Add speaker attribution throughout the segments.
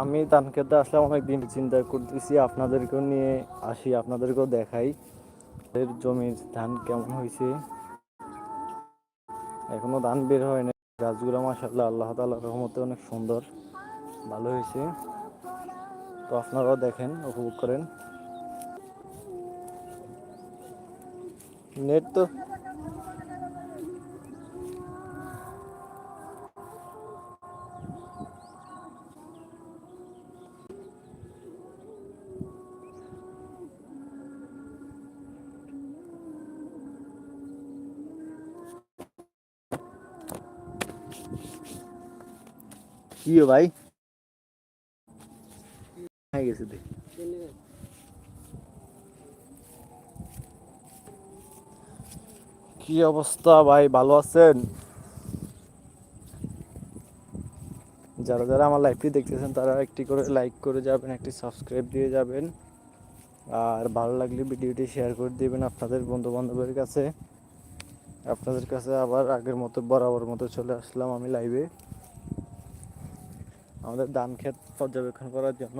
Speaker 1: আমি ধান খেতে আসলে অনেক দিন চিন্তা করতেছি, আপনাদেরকেও নিয়ে আসি, আপনাদেরকেও দেখাই। এর জমির ধান কেমন হয়েছে? এখনও ধান বের হয় না গাছগুলো মাসাল্লাহ আল্লাহ তাআলার রহমতে অনেক সুন্দর, ভালো হয়েছে। তো আপনারাও দেখেন, উপভোগ করেন। নেট তো কি ভাই? হয়ে গেছে কি অবস্থা ভাই, ভালো আছেন? যারা যারা আমার লাইভটি দেখতেছেন, তারা একটি করে লাইক করে যাবেন, একটি সাবস্ক্রাইব দিয়ে যাবেন। আর ভালো লাগলে ভিডিওটি শেয়ার করে দিবেন আপনাদের বন্ধু বান্ধবের কাছে। আপনাদের কাছে আবার আগের মতো, বরাবর মতো চলে আসলাম আমি লাইভে আমাদের ধান ক্ষেত পর্যবেক্ষণ করার জন্য।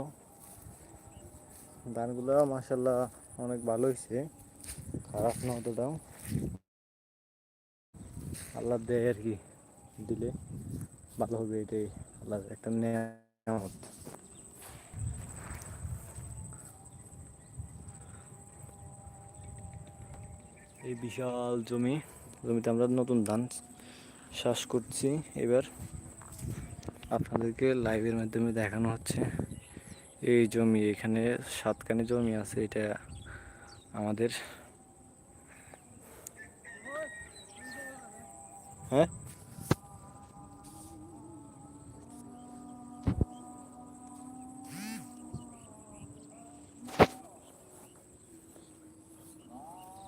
Speaker 1: ধানগুলো মাসাল্লাহ অনেক ভালো হয়েছে। খারাপ না অতটাও। আল্লাহ দেয় আর কি, দিলে ভালো হবে এটাই। আল্লাহ একটা নেয়ামত। এই বিশাল জমি, জমিতে আমরা নতুন ধান চাষ করছি এবার। আপনাদেরকে লাইভের মাধ্যমে দেখানো হচ্ছে। এই জমি এখানে সাতখানি জমি আছে, এটা আমাদের। হ্যাঁ?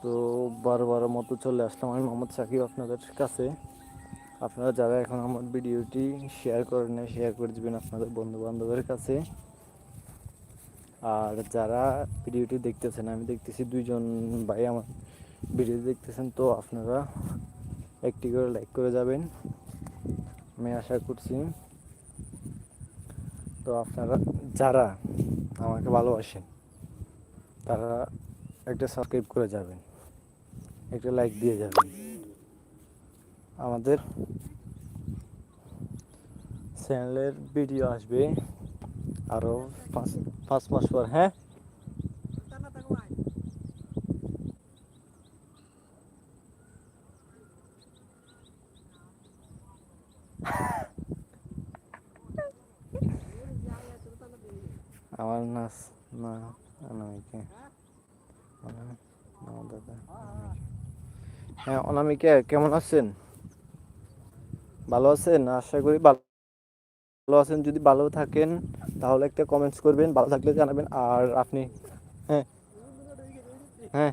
Speaker 1: তো বারবার মতো চলে আসলাম আমি মোহাম্মদ সাকিব আপনাদের কাছে। আপনারা যারা এখন আমার ভিডিওটি শেয়ার করেন না শেয়ার করে দিবেন আপনাদের বন্ধু বান্ধবের কাছে। আর যারা ভিডিওটি দেখতেছেন, আমি দেখতেছি দুইজন ভাই আমার ভিডিও দেখতেছেন, তো আপনারা একটি করে লাইক করে যাবেন। আমি আশা করছি তো আপনারা, যারা আমাকে ভালোবাসেন, তারা একটা সাবস্ক্রাইব করে যাবেন, একটা লাইক দিয়ে যাবেন। আমাদের চ্যানেলের ভিডিও আসবে আরও পাঁচ পাঁচ মাস পর হ্যাঁ? আমার নাচ, না অনামিকা। হ্যাঁ অনামিকা, কেমন আছেন? ভালো আছেন? আশা করি ভালো আছেন। যদি ভালো থাকেন, তাহলে একটা কমেন্টস করবেন, ভালো থাকলে জানাবেন। আর আপনি হ্যাঁ হ্যাঁ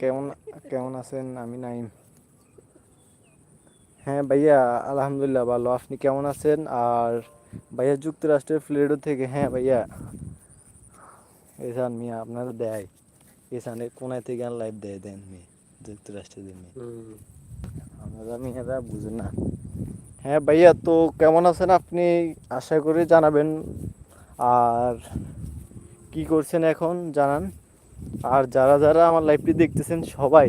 Speaker 1: কেমন কেমন আছেন? আমি নাইম হ্যাঁ ভাইয়া, আলহামদুলিল্লাহ ভালো। আপনি কেমন আছেন? আর ভাইয়া, যুক্তরাষ্ট্রের ফ্লোরিডা থেকে হ্যাঁ ভাইয়া। এসান মিয়া, আপনারা দেয়। এসানের কোনায় থেকে লাইভ দেয় দেন মেয়ে যুক্তরাষ্ট্রের মেয়ে মেয়েরা বুঝেন না। হ্যাঁ ভাইয়া, তো কেমন আছেন আপনি? আশা করি জানাবেন। আর কি করছেন এখন জানান। আর যারা যারা আমার লাইভটি দেখতেছেন সবাই,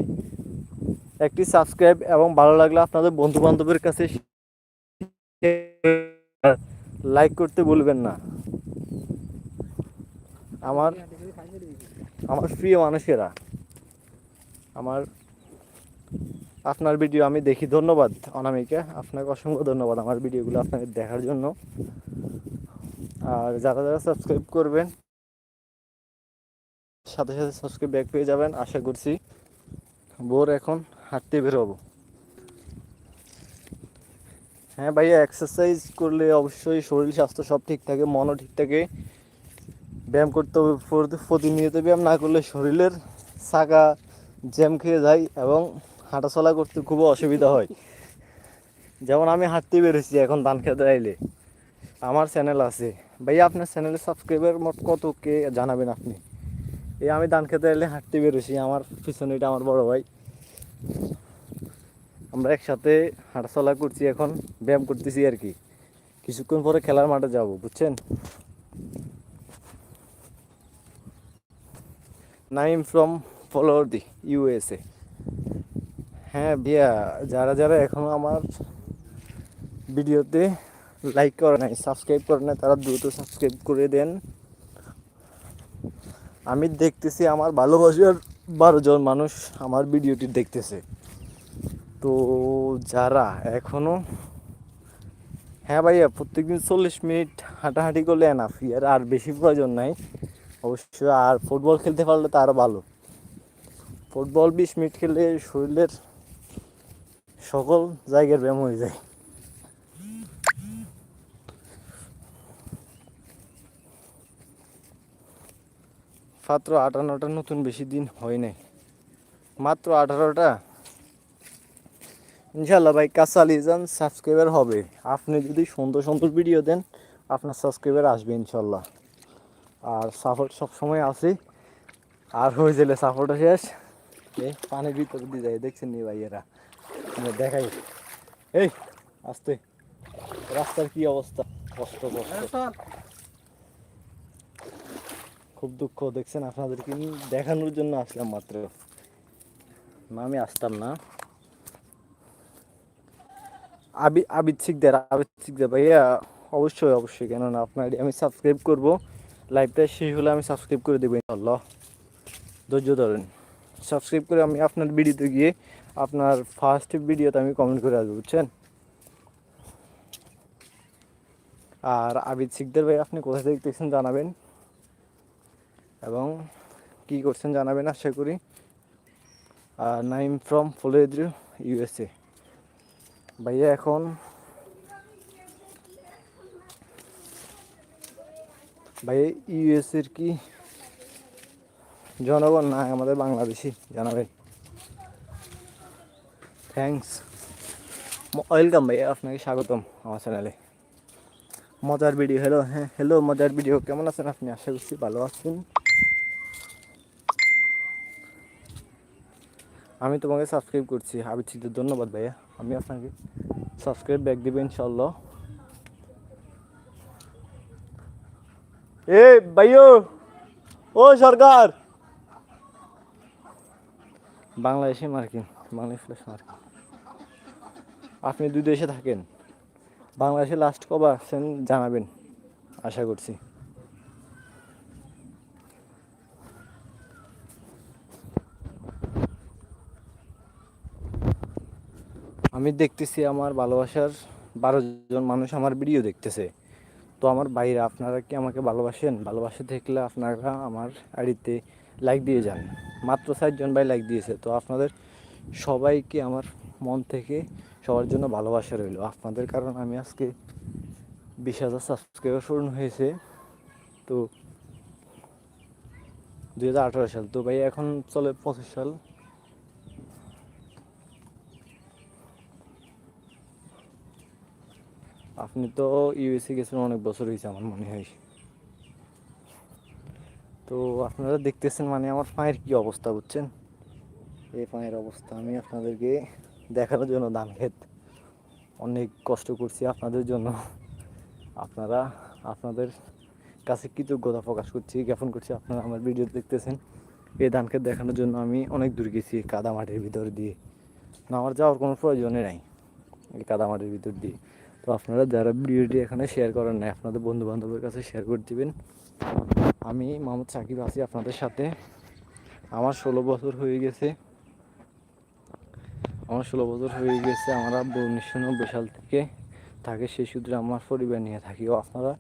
Speaker 1: একটি সাবস্ক্রাইব এবং ভালো লাগলে আপনাদের বন্ধু বান্ধবের কাছে লাইক করতে বলবেন না। আমার আমার প্রিয় মানুষেরা, আমার আপনার ভিডিও আমি দেখি, ধন্যবাদ অনামিকা। আপনাকে অসংখ্য ধন্যবাদ আমার ভিডিওগুলো আপনাকে দেখার জন্য। আর যারা যারা সাবস্ক্রাইব করবেন, সাথে সাথে সাবস্ক্রাইব ব্যাক পেয়ে যাবেন, আশা করছি ভোর এখন হাঁটতে বেরোবো। হ্যাঁ ভাইয়া এক্সারসাইজ করলে অবশ্যই শরীর স্বাস্থ্য সব ঠিক থাকে, মনও ঠিক থাকে। ব্যায়াম করতে হবে প্রতিনিয়ত ব্যায়াম না করলে শরীরের চাকা জ্যাম খেয়ে যায় এবং হাঁটাচলা করতে খুব অসুবিধা হয়। যেমন আমি হাঁটতে বেরোছি এখন ধান খেতে আইলে। আমার চ্যানেল আছে। ভাইয়া, আপনার চ্যানেলের সাবস্ক্রাইবার মোট কত? কে জানাবেন আপনি? এই আমি ধান খেতে এলে হাঁটতে বেরোছি। আমার পিছনে এটা আমার বড় ভাই। আমরা একসাথে হাঁটাচলা করছি এখন, ব্যায়াম করতেছি আর কি। কিছুক্ষণ পরে খেলার মাঠে যাব, বুঝছেন? নাইম ফ্রম ফলোয়ারদি ইউএসএ হ্যাঁ ভাইয়া, যারা যারা এখনও আমার ভিডিওতে লাইক করে নাই সাবস্ক্রাইব করে নাই, তারা দ্রুত সাবস্ক্রাইব করে দেন। আমি দেখতেছি আমার ভালোবাসার বারো জন মানুষ আমার ভিডিওটি দেখতেছে। তো যারা এখনও হ্যাঁ ভাইয়া, প্রত্যেকদিন চল্লিশ মিনিট হাঁটাহাঁটি করলে এনাফ আর আর বেশি প্রয়োজন নাই। অবশ্যই আর ফুটবল খেলতে পারলে তো আরও ভালো। ফুটবল বিশ মিনিট খেললে শরীরের সকল জায়গার ব্যায়াম হয়ে যায়। মাত্র আটান্নটা নতুন বেশি দিন হয় নাই। মাত্র আঠারোটা। ইনশাল্লাহ ভাই কাজ চালিয়ে যান সাবস্ক্রাইবার হবে। আপনি যদি সুন্দর সুন্দর ভিডিও দেন, আপনার সাবস্ক্রাইবার আসবে ইনশাল্লাহ আর সাপোর্ট সবসময় আছে। আর হয়ে গেলে সাপোর্টও শেষ। পানির ভিতরে দিয়ে যায়, দেখছেন নি ভাই এরা? দেখাই। এই আসতে। রাস্তার কি অবস্থা? কষ্ট কষ্ট। খুব দুঃখ দেখছেন? আপনাদেরকে দেখানোর জন্য আসলাম মাত্র। না আমি আসতাম না। আবি আবিদ শিকদার আবিদ শিকদার ভাইয়া অবশ্যই অবশ্যই। কেননা আপনার আমি সাবস্ক্রাইব করব। লাইভটা শেষ হলে আমি সাবস্ক্রাইব করে দেবো ইনশাল্লাহ ধৈর্য ধরেন। সাবস্ক্রাইব করে আমি আপনার ভিডিওতে গিয়ে আপনার ফার্স্ট ভিডিওতে আমি কমেন্ট করে আসব, বুঝছেন? আর আবিদ শিকদার ভাই, আপনি কোথায় দেখতেছেন জানাবেন? এবং কি করছেন জানাবেন আশা করি? আর নাইম ফ্রম ফলোদ্রু ইউএসএ ভাইয়া, এখন ভাইয়া ইউএসএর কি জনগণ না, আমাদের বাংলাদেশি, জানাবেন। থ্যাংকস ওয়েলকাম ভাইয়া আপনাকে স্বাগতম আমার চ্যানেলে মজার ভিডিও হ্যালো হ্যাঁ হ্যালো মজার ভিডিও কেমন আছেন আপনি আশা করছি ভালো আছেন আমি তোমাকে সাবস্ক্রাইব করছি আবিদ সিদ্ধ ধন্যবাদ ভাইয়া আমি আপনাকে সাবস্ক্রাইব ব্যাক দেবো ইনশাল্লাহ এ ভাইও ও সরকার বাংলাদেশে মার্কিন বাংলাদেশ মার্কিন আপনি দুই দেশে থাকেন। বাংলাদেশে লাস্ট কবে আসছেন জানাবেন, আশা করছি। আমি দেখতেছি আমার ভালোবাসার বারো জন মানুষ আমার ভিডিও দেখতেছে। তো আমার বাইরে আপনারা কি আমাকে ভালোবাসেন? ভালোবাসে থাকলে আপনারা আমার আইডিতে লাইক দিয়ে যান। মাত্র চারজন ভাই লাইক দিয়েছে। তো আপনাদের সবাইকে আমার মন থেকে সবার জন্য ভালোবাসা রইল। আপনাদের কারণ আমি আজকে বিশ হাজার সাবস্ক্রাইবার পূরণ হয়েছে। তো দুই হাজার আঠারো সাল। তো ভাই, এখন চলে পঁচিশ সাল। আপনি তো ইউএসএ গেছেন অনেক বছর হয়েছে আমার মনে হয়। তো আপনারা দেখতেছেন মানে আমার পায়ের কি অবস্থা, বুঝছেন? এই পায়ের অবস্থা আমি আপনাদেরকে দেখানোর জন্য দাম খেত অনেক কষ্ট করছি আপনাদের জন্য। আপনারা, আপনাদের কাছে কৃতজ্ঞতা প্রকাশ করছি, জ্ঞাপন করছি আপনারা আমার ভিডিও দেখতেছেন। এই ধানকে দেখানোর জন্য আমি অনেক দূর গেছি কাদা মাটির ভিতর দিয়ে। না, আমার যাওয়ার কোনো প্রয়োজনে নাই এই কাদা মাটির ভিতর দিয়ে। তো আপনারা যারা ভিডিওটি এখানে শেয়ার করেন না আপনাদের বন্ধু বান্ধবের কাছে শেয়ার করে দিবেন। আমি মোহাম্মদ সাকিব আছি আপনাদের সাথে। আমার ষোলো বছর হয়ে গেছে। আমার ষোলো বছর হয়ে গেছে, আমরা উনিশশো নব্বই সাল থেকে থাকে, সেই সূত্রে আমার পরিবার নিয়ে থাকি। ও, আপনারা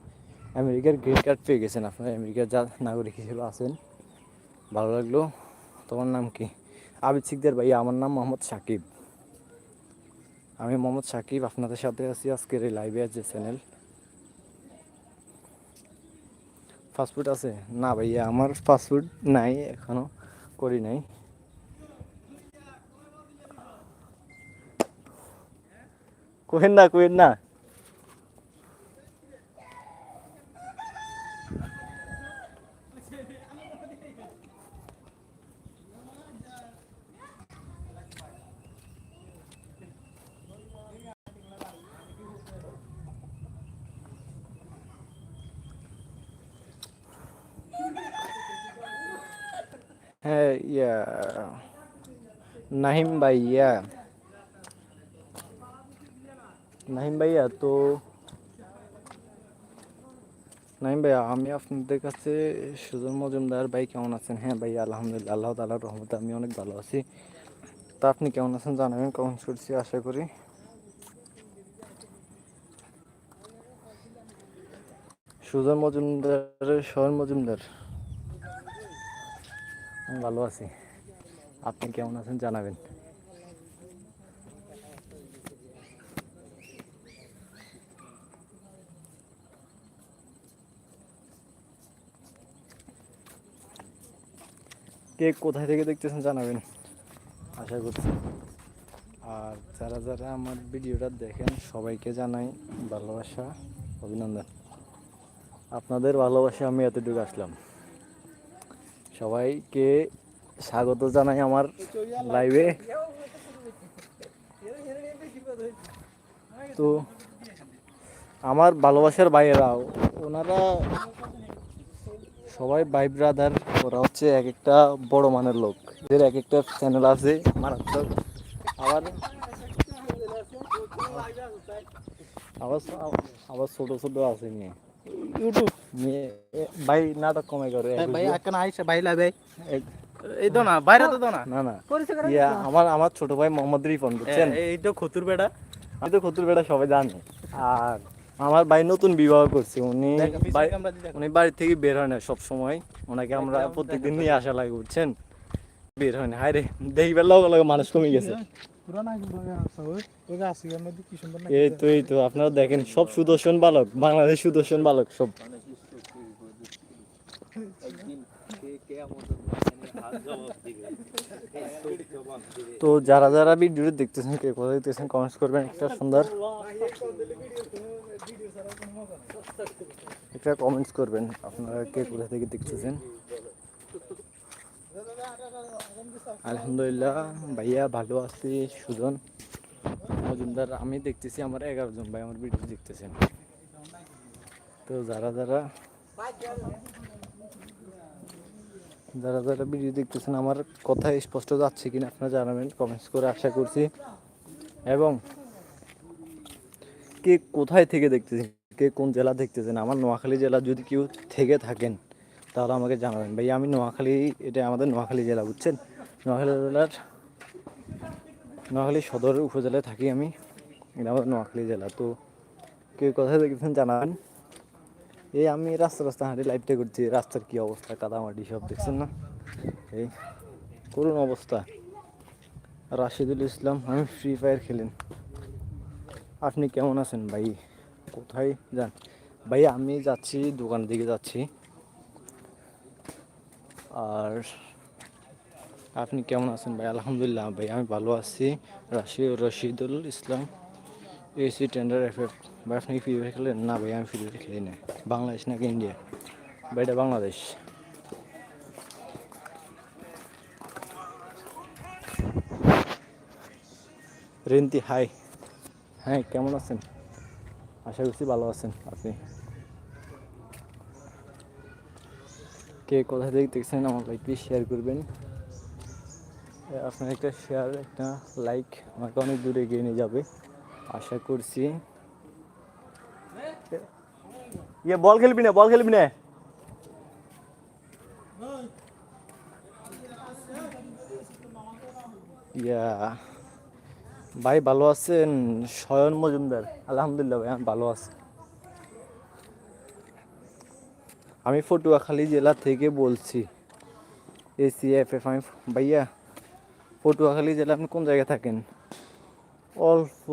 Speaker 1: আমেরিকার গ্রিন কার্ড পেয়ে গেছেন, আপনারা আমেরিকার যা নাগরিক হিসেবে আছেন। ভালো লাগল। তোমার নাম কি? আবিদ সিকদার ভাই, আমার নাম মোহাম্মদ সাকিব। আমি মোহাম্মদ সাকিব, আপনাদের সাথে আছি আজকের এই লাইভে আছে চ্যানেল ফাস্টফুড আছে? না ভাইয়া, আমার ফাস্টফুড নাই, এখনও করি নাই। quên না quên না Hey, yeah. Nahim Bhaiya. Yeah. Nahim ভাইয়া, তো নাহিম ভাইয়া, আমি আপনাদের কাছে সুজন মজুমদার ভাই কেমন আছেন? হ্যাঁ ভাইয়া, আলহামদুলিল্লাহ, আল্লাহ তালার রহমতে আমি অনেক ভালো আছি। তা আপনি কেমন আছেন জানাবেন কমেন্ট করছি, আশা করি। সুজন মজুমদার সোহেল মজুমদার। ভালো আছি। আপনি কেমন আছেন জানাবেন। কে কোথায় থেকে দেখতেছেন জানাবেন। আশা করছি। আর যারা যারা আমার ভিডিওটা দেখেন, সবাইকে জানাই ভালোবাসা, অভিনন্দন। আপনাদের ভালোবাসা আমি এতটুকু আসলাম। সবাইকে স্বাগত জানাই আমার লাইভে তো আমার ভালোবাসার বাইরেরা ওনারা সবাই ভাই ব্রাদার ওরা হচ্ছে এক একটা বড় মানের লোক। এদের এক একটা চ্যানেল আছে মারাত্মক। আবার আবার আবার ছোট ছোট আছে নিয়ে।
Speaker 2: ইউটিউব
Speaker 1: ভাই নাটক কমে করে।
Speaker 2: ভাই আকানা আইসা ভাই
Speaker 1: এক-
Speaker 2: এই তো না বাইরে তো না।
Speaker 1: না না। ইয়া আমার আমার ছোট ভাই মোহাম্মদ রিফন বুঝছেন?
Speaker 2: এই তো খতুর বেড়া
Speaker 1: আমি তো খতুর বেড়া সবাই জানে। আর আমার ভাই নতুন বিবাহ করছে উনি উনি বাড়ি থেকে বের হয় না সব সময় ওনাকে আমরা প্রত্যেকদিন নিয়ে আসা লাগে বুঝছেন? বের হয় না। হায় রে দেখবার লগে লগে মানুষ কমে গেছে। এই তো এই তো আপনারা দেখেন সব সুদর্শন বালক বাংলাদেশ সুদর্শন বালক সব। তো যারা যারা ভিডিও দেখতেছেন কে কোথায় দেখতেছেন কমেন্টস করবেন একটা সুন্দর। একটা কমেন্টস করবেন, আপনারা কে কোথা থেকে দেখতেছেন? আলহামদুলিল্লাহ, ভাইয়া ভালো আছি, সুজন। মজুমদার, আমি দেখতেছি আমার এগারো জন ভাই, আমার ভিডিও দেখতেছেন। তো যারা যারা যারা যারা ভিডিও দেখতেছেন, আমার কথা স্পষ্ট যাচ্ছে কিনা আপনারা জানাবেন কমেন্টস করে আশা করছি। এবং কে কোথায় থেকে দেখতেছেন? কে কোন জেলা দেখতেছেন? আমার নোয়াখালী জেলা যদি কেউ থেকে থাকেন, তাহলে আমাকে জানাবেন। ভাই আমি নোয়াখালী, এটা আমাদের নোয়াখালী জেলা, বুঝছেন? নোয়াখালী জেলার, নোয়াখালী সদর উপজেলায় থাকি আমি। এটা আমাদের নোয়াখালী জেলা। তো কেউ কোথায় দেখতেছেন জানাবেন। এই আমি রাস্তা রাস্তা হাঁটি লাইভটা করছি। রাস্তার কী অবস্থা? কাদামাটি সব দেখছেন না? এই করুন অবস্থা। রাশিদুল ইসলাম, আমি ফ্রি ফায়ার খেলেন। আপনি কেমন আছেন ভাই? কোথায়? যান। ভাই আমি যাচ্ছি, দোকানের দিকে যাচ্ছি। আর আপনি কেমন আছেন? ভাই, আলহামদুলিল্লাহ ভাই আমি ভালো আছি। রাশি Rashidul Islam, AC tender FF. ভাই, আপনি ফ্রি খেলেন? না ভাই আমি ফ্রি খেলি না বাংলাদেশ নাকি ইন্ডিয়া? ভাই, এটা বাংলাদেশ। রিন্তি, হাই। হ্যাঁ কেমন আছেন? আশা করছি ভালো আছেন আপনি। কে কোথা থেকে দেখছেন আমার লাইকটি শেয়ার করবেন। আপনার একটা শেয়ার একটা লাইক আমাকে অনেক দূরে এগিয়ে নিয়ে যাবে। আশা করছি। ইয়ে বল খেলবি না, বল খেলবি না। ইয়া। ভাই, ভালো আছেন? শয়ন মজুমদার। আলহামদুলিল্লাহ ভাই, আমি ভালো আছি। আমি পটুয়াখালী জেলা থেকে বলছি। এসিএফএফ আমি ভাইয়া, পটুয়াখালী জেলা আপনি কোন জায়গায় থাকেন? অল্প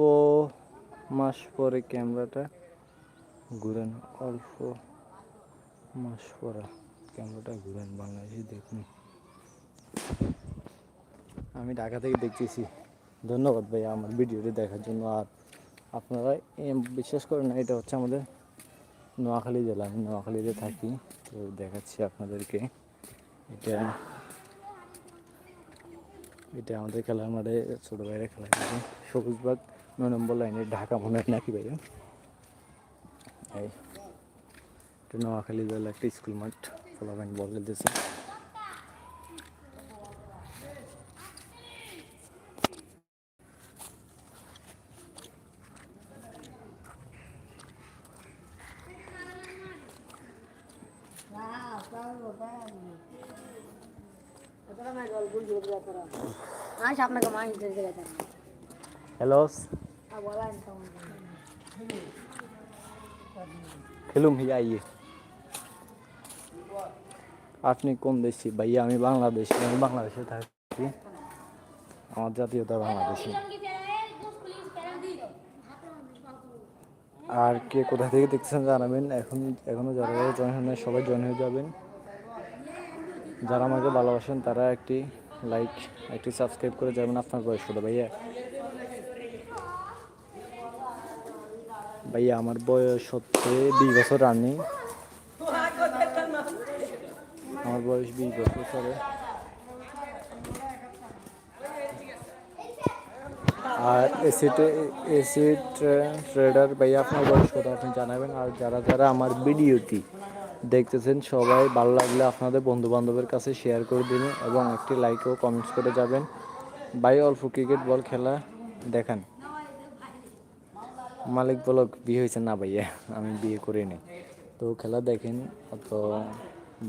Speaker 1: মাস পরে ক্যামেরাটা ঘুরেন। অল্প মাস পরে ক্যামেরাটা ঘুরেন বাংলাদেশে দেখুন। আমি ঢাকা থেকে দেখতেছি। ধন্যবাদ ভাই আমার ভিডিওটি দেখার জন্য। আর আপনারা বিশ্বাস করেন না, এটা হচ্ছে আমাদের নোয়াখালী জেলা। আমি নোয়াখালীতে থাকি, তো দেখাচ্ছি আপনাদেরকে। এটা এটা আমাদের খেলার মাঠে, ছোটো ভাইরা খেলা করে সবুজবাগ নয় নম্বর লাইনে ঢাকা মনে হয় নাকি ভাইয়া এই নোয়াখালী জেলা একটা স্কুল মাঠ ফলাফাইন বল খেলতেছে হ্যালো খেলুম হিয়া ইয়ে আপনি কোন দেশি? ভাইয়া, আমি বাংলাদেশি, আমি বাংলাদেশে থাকি। আমার জাতীয়তা বাংলাদেশি। আর কে কোথা থেকে দেখছেন জানাবেন। এখন এখনও যারা জয়েন হন সবাই জয়েন হয়ে যাবেন। যারা আমাকে ভালোবাসেন, তারা একটি লাইক একটি সাবস্ক্রাইব করে যাবেন আপনার বয়স কত ভাইয়া। ভাইয়া, আমার বয়স হচ্ছে বিশ বছর রানিং আমার বয়স বিশ বছর চলে আর এসিড এসিড ট্রেডার ভাইয়া, আপনার বয়স কত আপনি জানাবেন? আর যারা যারা আমার ভিডিওটি দেখতেছেন সবাই, ভালো লাগলে আপনাদের বন্ধু বান্ধবের কাছে শেয়ার করে দিন এবং একটি লাইক ও কমেন্টস করে যাবেন। ভাই, অল্প ক্রিকেট বল খেলা দেখান। মালিক বলক, বিয়ে হয়েছে না ভাইয়া? আমি বিয়ে করিনি তো খেলা দেখেন, অত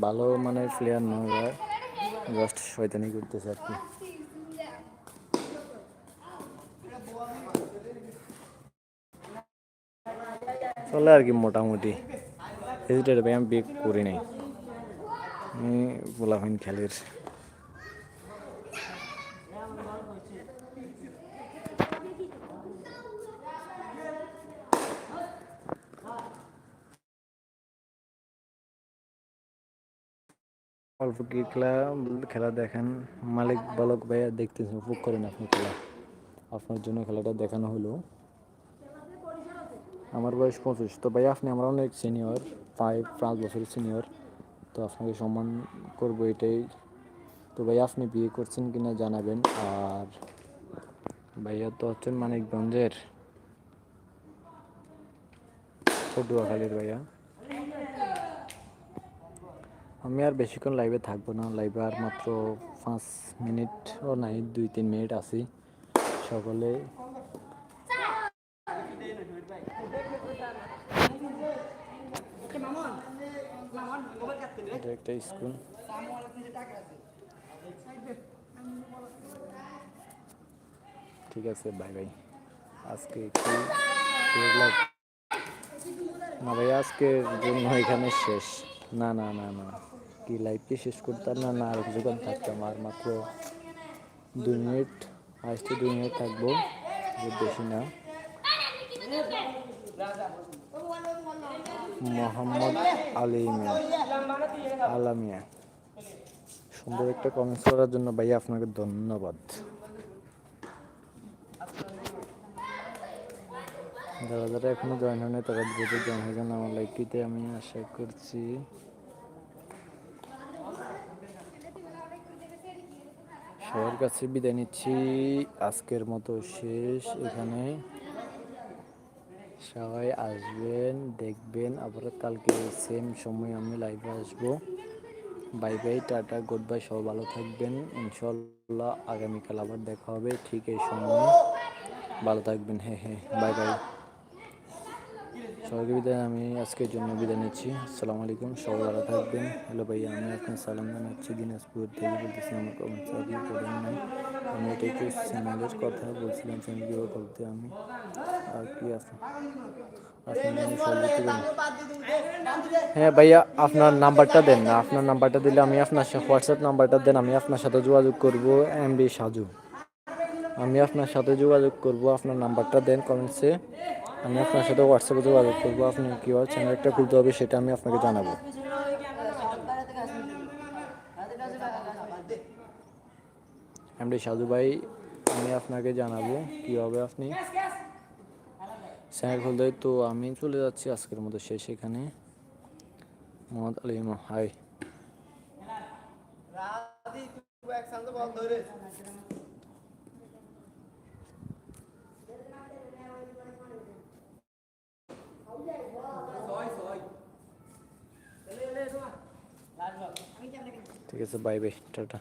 Speaker 1: ভালো মানে প্লেয়ার নয় জাস্ট শয়তানি করতেছে আর কি। চলে আর কি মোটামুটি। হেজিটেড ভাই আমি বিয়ে করি নাই। আমি পোলাফাইন খেলের। অল্প কি খেলা খেলা দেখেন। মালিক বালক ভাইয়া দেখতেছেন, উপভোগ করেন আপনি খেলা। আপনার জন্য খেলাটা দেখানো হলো। আমার বয়স পঁচিশ, তো ভাই আপনি আমার অনেক সিনিয়র ফাইভ পাঁচ বছরের সিনিয়র তো আপনাকে সম্মান করব এটাই। তো ভাই, আপনি বিয়ে করছেন কিনা জানাবেন। আর ভাইয়া তো হচ্ছেন মানিকগঞ্জের। পটুয়াখালীর ভাইয়া। আমি আর বেশিক্ষণ লাইভে থাকব না। লাইভে আর মাত্র পাঁচ মিনিট ও নাই, দুই তিন মিনিট আছি। সকলে এটা একটা স্কুল। ঠিক আছে বাই বাই আজকে কি না ভাই, আজকের জন্য এখানে শেষ। না না না না। কি লাইভ কি শেষ করতাম না না আর কিছুক্ষণ থাকতাম। আর মাত্র দুই মিনিট আসতে দুই মিনিট থাকব বেশি না। মোহাম্মদ আলী মিয়া আলামিয়া। সুন্দর একটা কমেন্টস করার জন্য ভাইয়া আপনাকে ধন্যবাদ। যারা যারা এখনও জয়েন হয়নি, তারা দ্রুত জয়েন হয়ে যান আমার লাইকটিতে আমি আশা করছি সবার কাছে বিদায় নিচ্ছি। আজকের মতো শেষ এখানে। সবাই আসবেন, দেখবেন। আবার কালকে সেম সময় আমি লাইভে আসব। Bye bye tata goodbye সব ভালো থাকবেন। ইনশাল্লাহ আগামীকাল আবার দেখা হবে ঠিক এই সময়। ভালো থাকবেন হ্যাঁ হ্যাঁ বাই বাই সবাইকে বিদায়, আমি আজকের জন্য বিদায় নিচ্ছি। আসসালামু আলাইকুম, সবাই ভালো থাকবেন। হ্যালো ভাইয়া আমি আপনার সালাম জানাচ্ছি। দিনাজপুর থেকে বলতেছি, আমার কমেন্টস আপনি করেন নাই। আমি এটা একটু চ্যানেলের কথা বলছিলাম চ্যানেল করতে আমি। আর কি আছে। হ্যাঁ ভাইয়া আপনার নাম্বারটা দেন না। আপনার নাম্বারটা দিলে আমি আপনার সাথে হোয়াটসঅ্যাপ নাম্বারটা দেন আমি আপনার সাথে যোগাযোগ করব এমবি সাজু। আমি আপনার সাথে যোগাযোগ করব আপনার নাম্বারটা দেন কমেন্টসে। আমি আপনার সাথে হোয়াটসঅ্যাপে যোগাযোগ করব আপনি কীভাবে চ্যানেলটা খুলতে হবে সেটা আমি আপনাকে জানাব। এমডি সাজু ভাই আমি আপনাকে জানাব কীভাবে আপনি? খুলতে হয়। তো আমি চলে যাচ্ছি আজকের মতো শেষ এখানে মোহাম্মদ আলী হাই ঠিক আছে বাই বাই টাটা